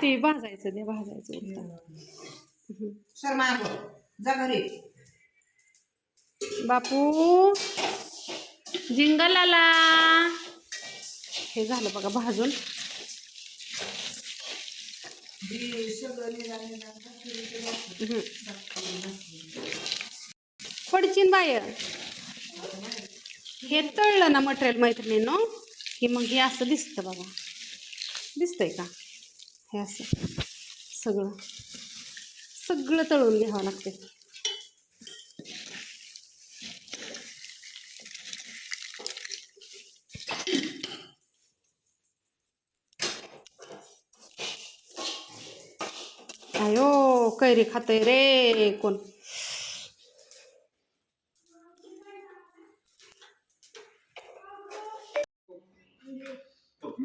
ते भाजायचं ते भाजायचं जा घरी. बापू. जिंगल आला हे झालं बघा भाजून. पडचीन बाय हे तळलं ना मटेरियल मैत्रिणीनं. की मग हे असं दिसतं बघा. दिसतंय का? हे असं. सगळं. सगळं तळून घ्यावं लागते अयो कैरी खातय रे कोण?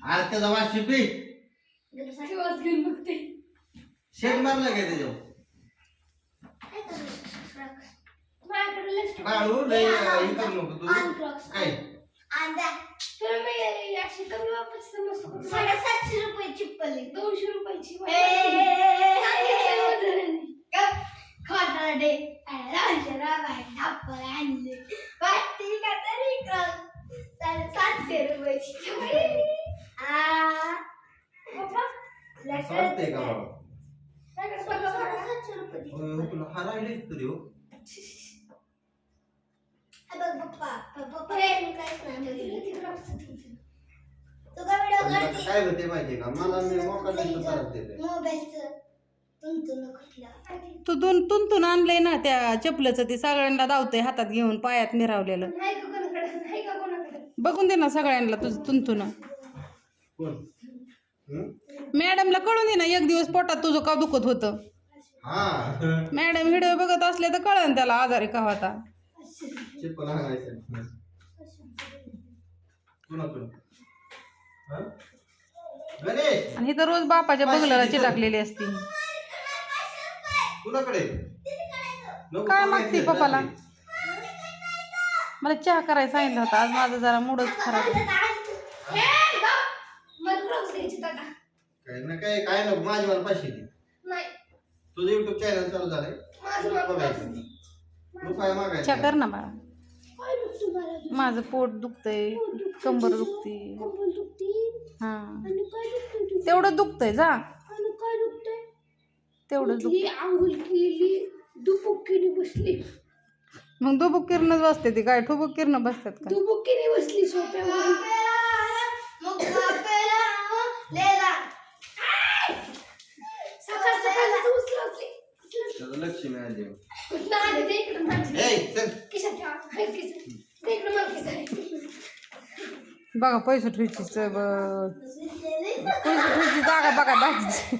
अरे त्याचा वास शिपी. शेट मारला काय त्याच्यावर? बाळू लय हे करू नको तू. काय? साडेसातशे रुपये चिप्पल. दोनशे रुपयाची खोटारडे राजा बाय धापल आणले वाटते का तरी कळ सातशे रुपयाची चिप्पल आ पप्पा असं वाटतंय का बाबा सातशे रुपये अं, तुला हरायलीच तरी हो बघ पप्पा पप्पा मी काहीच नाही तू का व्हिडिओ पण आता करते काय होते माहितीये का? मला मी मोका दिसतो परत देते. मोबाईलचं तुमचं कुठला तू दोन तुंतून आणलंय ना त्या चपलाचं ते सगळ्यांना धावतंय हातात घेऊन पायात मिरावलेलं. नाही का कोणाकडे? नाही का कोणाकडे? बघून दे ना सगळ्यांना तुझं तुंतून कोण? हं? मॅडमला कळून दे ना एक दिवस पोटात तुझं का दुखत होतं? हा. मॅडम व्हिडिओ बघत असले तर कळन त्याला आजारी का होता. चिप्पल हाणायचं कुणाकडं? हा? आणि इथं रोज बापाच्या बगलाला चिटाकलेली असती. कुणाकडे? काय मागते पप्पाला? मला चहा करायला सांगितलं होतं. आज माझं जरा मूडच खराब काय ना काय काय नको. माझी मला पैसे दे. नाही. तुझं युट्यूब चॅनल चालू झालंय. बघायचं. चहा कर ना बाळा. माझं पोट दुखतंय कंबर दुखती. कंबर दुखती हा. तेवढं दुखतंय जा. आणि काय दुखतंय तेवढं दुख आंघोळ केली दुपुक्कीने बसली. मग दुबुक किरणच बसते ती काय? ठुबुक किरण बसतात का? दुपुक्कीने बसली सोप्यावर. सकाळ सकाळ कसं उचलं उचली त्याचं लक्ष मिळाले नाही दे इकडं माझी ए चल खिशात ठेवा हाय खिशात दे इकडं मला खिशात बघा पैसे ठेवायची पैसे ठेवायची जागा बघा दाजीची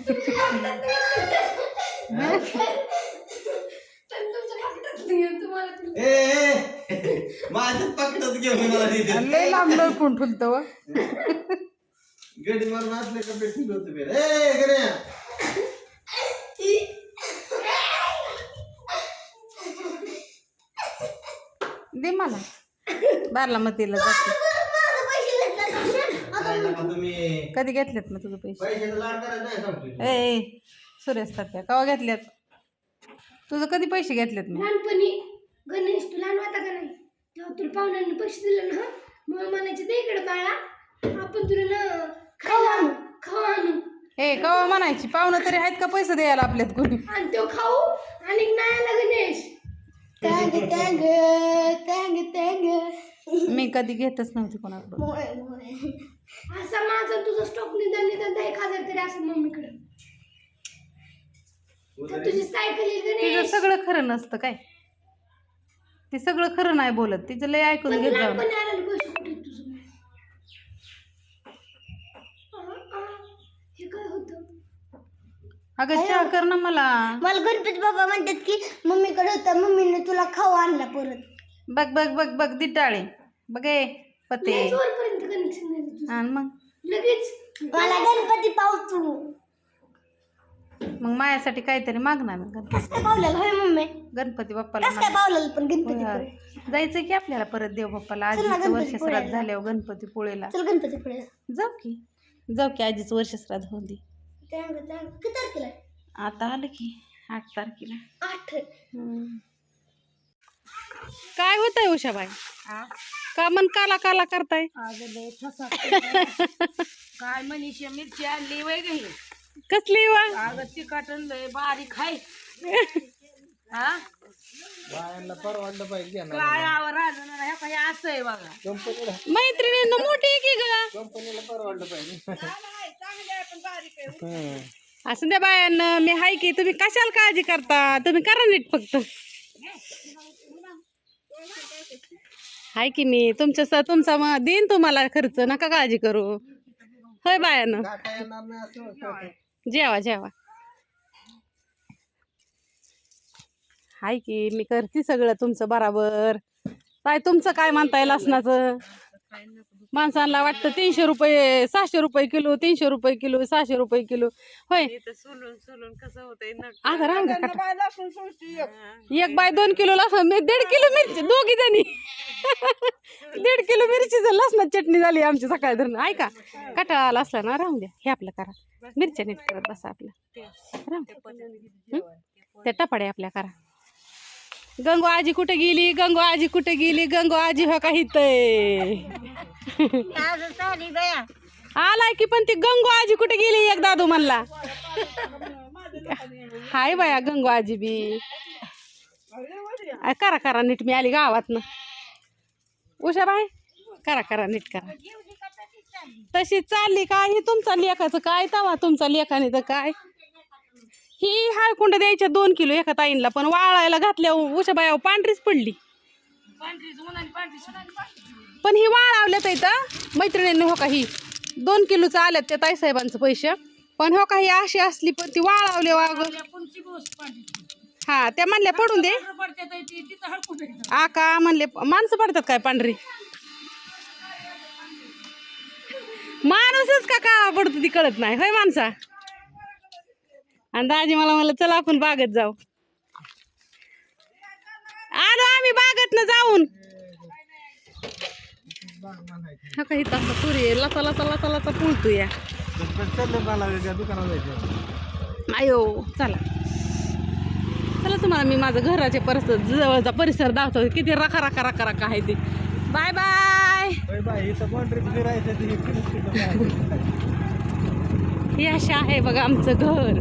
पण तुमच्या पाकिटात नाही आहे, तुम्हाला ते- ए ए, माझ्याच पाकिटात घेऊन मला तिथे. आणि लय लांब लडकून ठुलतं व. गडी मारून असले का भेटून होतं बे. ए गण्या दे मला. बारलामतीला जाते. काय नका तुम्ही? कधी घेतलेत मग तुझं पैसे? पैशाचा लाड करायचं नाही सांगतो ए ए, सुरेश तात्या कवा घेतल्यात तुझं कधी पैसे घेतलेत मी लहानपणी गणेश तू लहान होता का नाही? तेव्हा तुला पाहुण्यांनी पैसे दिले ना मग म्हणायचे दे इकडे बाळा आपण तुला ना खायला आणू खाऊ आणू. ए कवा म्हणायची? पाहुणं तरी आहेत का पैसे द्यायला आपल्यात कोणी? आणि तो खाऊ आणि नाही आला गणेश. टँग टँग टँग टँग मी कधी घेतच नव्हती कोणाकडून. असा माझा तुझा स्टॉक निदान निदान दहा एक हजार तरी असं मम्मीकडे. तुझी सायकल तिचं सगळं खरं नसतं काय? ती सगळं खरं नाही बोलत. तिचं लय ऐकून घेत जा अगं चहा कर ना मला. मला गणपती बाबा म्हणतात की मम्मीकडे होता मम्मीने तुला खाऊ आणला परत. बघ बघ बघ बघ दिटाळे. बघे पते. आणि मग? लगेच. मला गणपती पावतो. मग माझ्यासाठी काहीतरी मागणार गणपती. कसं काय पावलेलं होय मम्मी. गणपती बाप्पाला कसं काय माग- पावलेलं पण गणपती. जायचं की आपल्याला परत देव बाप्पाला? चल ना आजीचं वर्ष गणपती श्राद्ध पुळ्याला. झाल्यावर गणपती पोळेला. चल गणपती पुढे जाऊ की. जाऊ की आजीचं वर्ष श्राद्ध होऊन दे. किती तारखेला? आहे? आता आलं की आठ तारखेला. आठ. हम्म. काय होत आहे उषाबाई का मन काला काला करताय? काय मनीषा मिरची आणली वय गई कसली वा? अगं तिखट लय बारीक खाय हा बायांना परवडलं पाहिजे ना काय आवर राजन ह्या काही असं आहे बघा. कंपनीला मैत्रिणींना मोठी आहे की ग? कंपनीला परवडलं पाहिजे. असं द्या बायांना मी हाय की तुम्ही कशाला काळजी करता? तुम्ही करा नीट फक्त. हाय की मी तुमच्या तुमचा मग देईन तुम्हाला खर्च नका काळजी करू. होय बायानं? जेवा जेवा. हाय की मी करते सगळं तुमचं बराबर. काय तुमचं काय म्हणताय लसणाचं माणसांना वाटतं तीनशे रुपये सहाशे रुपये किलो तीनशे रुपये किलो सहाशे रुपये किलो. होय. सोलून सोलून कसं होतंय? आता. एक. बाय दोन किलो लसूण मी दीड किलो मिरची दोघी जणी. दीड किलो मिरचीचं लसणाची चटणी झाली आमची सकाळी धरून ऐका कटाळा आला असला ना राहून द्या. हे आपलं करा. मिरच्या नीट करत बसा आपलं. राहून द्या. हं? त्या टपाड्या आपल्या करा. गंगो आजी कुठे गेली? गंगो आजी कुठे गेली? गंगो आजी हो काही आलाय की पण ती गंगो आजी कुठे गेली? एक दादू म्हणला. हाय बाया गंगो आजी बी. करा करा नीट मी आली गावात ना उषा बाय करा करा नीट करा. तशी चालली काय? तुमचा लेखाचं काय तवा? तुमचा लेखाने तर काय? ही हळकुंड द्यायच्या दोन किलो एका ताईंला पण वाळायला घातल्या उषा बाया पांढरीच पडली. पण ही वाळवल्यात इथं मैत्रिणींनी हो का ही दोन किलोचं आल्यात त्या ताईसाहेबांचं पैसे. पण हो का ही अशी असली पण ती वाळवले वाग हा त्या म्हणल्या पडून दे. आका म्हणले माणसं पडतात काय पांढरी? माणूसच का काळा पडतो ती कळत नाही होय माणसा? आणि दाजी मला म्हणलं चला आपण बागेत जाऊ. आलो आम्ही बागेत ना जाऊन. हा काही तसा तुरी आहे. लचा लचा लचा लचा पुळतो या दुकानात जायचं आयो चला. चला तुम्हाला मी माझं घराचे परिसर जवळचा परिसर दाखवतो. किती रखा रखा रखा रखा आहे ते. Bye bye. होय इथं बाउंड्री फिरायचं ती हे असे आहे बघा आमचं घर.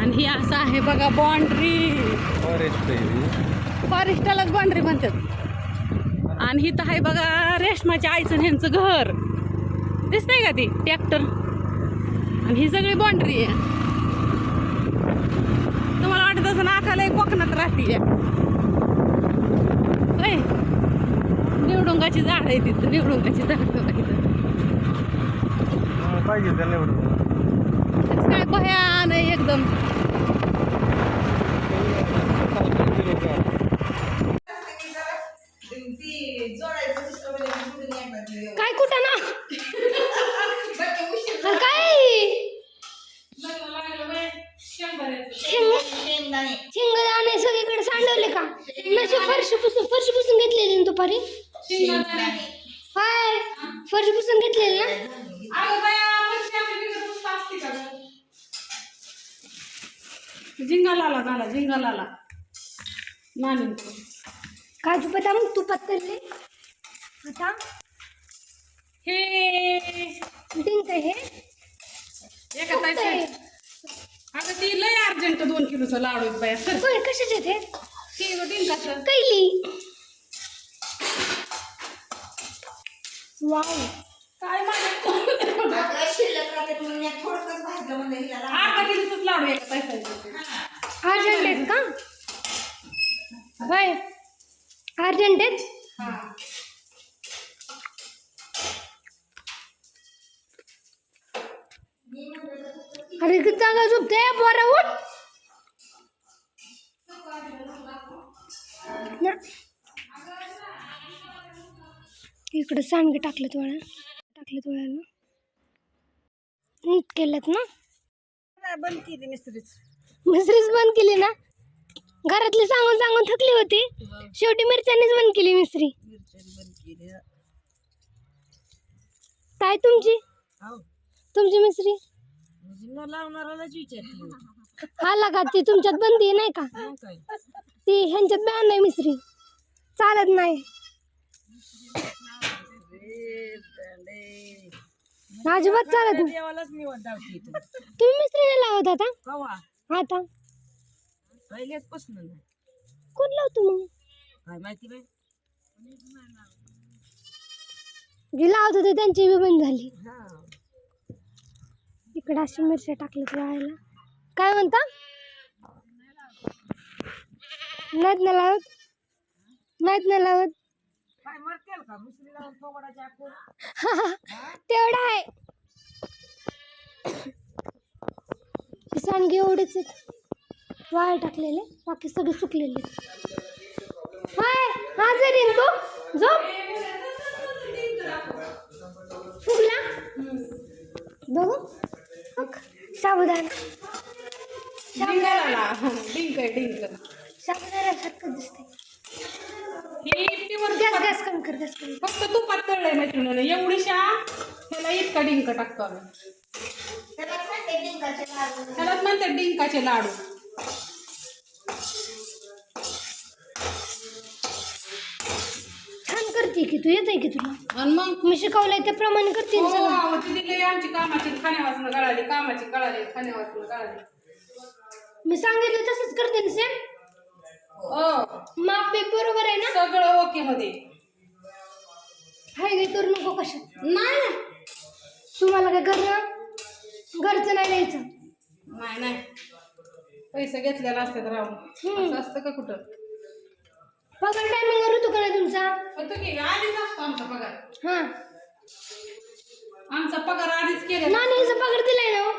आणि हे असं आहे बघा बाँड्री फॉरेस्ट फॉरेस्टालाच बाँड्री म्हणतात. आणि हिथं आहे बघा रेशमाच्या आईचं ह्यांचं घर. दिसतंय का ती? ट्रॅक्टर आणि ही सगळी बाँड्री आहे. तुम्हाला वाटत असं नाकाला कोकणात राहते. होय निवडुंगाची झाड आहे तिथं निवडुंगाची झाड इथं पाहिजे काय आहे एकदम. काय कुठं ना? काय? शेंगदाणे सगळीकडे सांडवले का? नशी फरशी पुसून फरशी पुसून घेतलेली दुपारी? हाय फरशी पुसून घेतलेली ना? झिंगालाला झाला झिंगालाला. नानी काजू बदाम तुपात करले आता? हे. डिंक हे एका अगं ती लय अर्जंट दोन किलोचं लाडू आहेत बाया. सर. होय कशाचे ते? ते डिंकाचं. कैली. वाव. काय माझ्या अर्धा किलोचंच लाडू एका ताईसाठी अर्जंट आहेत का? होय. अर्जंट आहेत? अरे किती चांगला झोपते पोरा उठ. ना. इकडे सांडगे टाकलेत वळा टाकलेत वळाला नीट केलेत ना? बंद केली मिस्त्रीच. मिसरीच बंद केली ना? घरातली सांगून सांगून थकली होती. शेवटी मिरच्यांनीच बंद केली बंद केली. काय तुमची? हो. तुमची मिसरी म्हणजे लावणारालाच आला का ती तुमच्यात बंदी नाही का? ती ह्यांच्यात बॅन नाही मिसरी चालत नाही. अजिबात चालत नाही देवालाच निवड दावती तू तुम्ही नाही लावत आता कवा? आता. पहिल्याच पासून नाही. कोण लावतो मग? काय माहिती बाई? जी लावत होते त्यांची बी बंद झाली. हा. इकडे अशी मिरच्या टाकल्यात वाळायला काय म्हणता? नाहीत ना लावत? नाहीत ना लावत? काय मरतेल का? लावून आखून? तेवढं आहे. सांडगे एवढेच आहेत. वाळ टाकलेले बाकी सगळे सुकलेले. हाय आहे ना तू? झोप. फुगला बघू. बघ. साबुदाणा. डिंकाला डिंक आहे डिंक. साबुदाण्यासारखं दिसतंय. हे प्युअर गॅस गॅस कमी कर गॅस कमी फक्त तुपात तळलंय मैत्रिणीनं एवढीशा त्याला इतका डिंक टाकतो आम्ही. त्यालाच म्हणतात डिंकाचे लाडू. छान करते की तू येत की तुला? आणि मग? मी शिकवलंय त्याप्रमाणे करते ना सगळं. हो, लई आमची कामाची. खाण्यावाचनं गळाली कामाची कळाली खाण्यावाचनं गळाली. मी सांगितलं तसंच करते ना सेम. हो माप बी बरोबर आहे ना? सगळं ओके मध्ये. हाय काही करू नको कशात. नाही नाही. तुम्हाला काय घरनं घरचं नाही द्यायचं नाही नाही. पैसे घेतलेला असतात राहून असं असतं का कुठं? पगार टायमिंगवर होतो का नाही तुमचा? होतं की आधीच असतो आमचा पगार. हां. आमचा पगार आधीच केलेला नानीचा पगार दिलाय ना हो.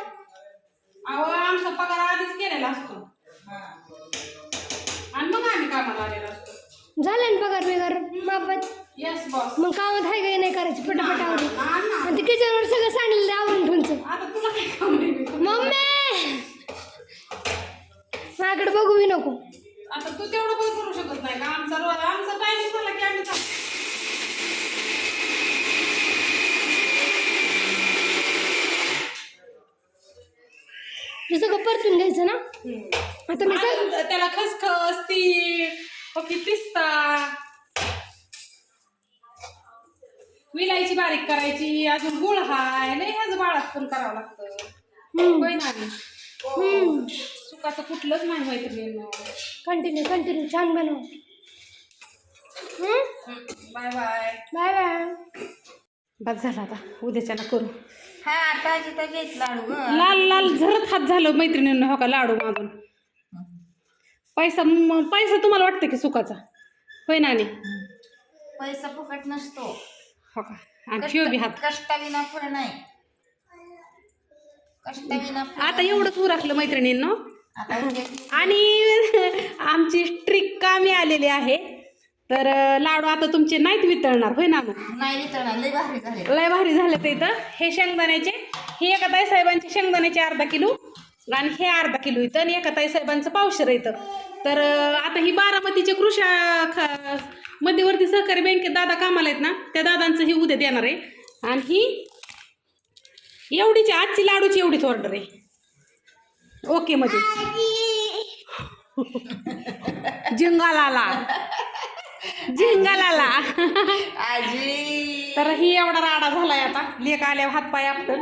अहो आमचा पगार आधीच केलेला असतो. आणि मग आम्ही कामाला आलेलो असतो. झालाय ना पगार बिगार? मापात येस बॉस मग कामात हाय काही नाही करायची? पटापट आवडे ना ना. आणि ते किचनवर सगळं सांडलेलं आवडून ठेवून. आता तुला काय काम आहे? मम्मी! माझ्याकडे बघू बी नको. आता तू तेवढं पण करू शकत नाही का? आमचा रोज आमचा टाइम झाला की आम्ही हे सगळं परतून घ्यायचं ना? आता मी सग आणि त्याला खसखस ती ओके पिस्ता. विलायची बारीक करायची अजून गुळ हाय. नाही ह्याच बाळात पण करावं लागतं. हम्म. होय ना ग? हम्म. सुखाचं कुठलंच नाही मैत्रिणी कंटिन्यू कंटिन्यू छान बनव. बाय बाय बाय बाय बस झाला आता. उद्याच्याला करू. हा ताजी लाडू ग. लाल लाल झरत हात झालं मैत्रिणींना हो का लाडू मागून. पैसा म- पैसा तुम्हाला वाटतं की सुखाचा? होय नानी पैसा फुकट नसतो. हो का? आणि ठेव बी हात. कष्टाविना फळ नाही. कष्टाविना फळ आता एवढंच उरकलं मैत्रिणींना. आता उद्या आणि आमची ट्रिक कामी आलेली आहे. तर लाडू आता तुमचे नाहीत वितळणार होय ना नाही वितळणार लय भारी झाले. लय भारी झालं ते इथं. हे शेंगदाण्याचे हे एका ताई साहेबांचे शेंगदाण्याचे अर्धा किलो आणि हे अर्धा किलो इथं आणि एका ताई साहेबांचं पावशर इथं. तर आता ही बारामतीचे कृषी मध्यवर्ती सहकारी बँकेत दादा कामाला आहेत ना त्या दादांचं हे उद्या देणार आहे. आणि ही एवढीची आजची लाडूची एवढीच ऑर्डर आहे. ओके मध्ये जिंगालाला. जिंगालाला आजी. तर ही एवढा राडा झालाय आता. लेक आल्यावर हातपाय आपटन.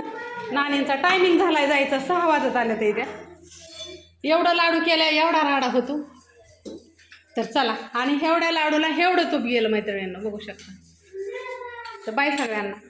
नानींचा टायमिंग झालाय जायचं. सहा वाजत आलं ते त्या एवढं लाडू केल्या एवढा राडा होतो. तर चला. आणि एवढ्या लाडूला एवढं तूप गेलं मैत्रिणींना. बघू शकता. तर बाय सगळ्यांना.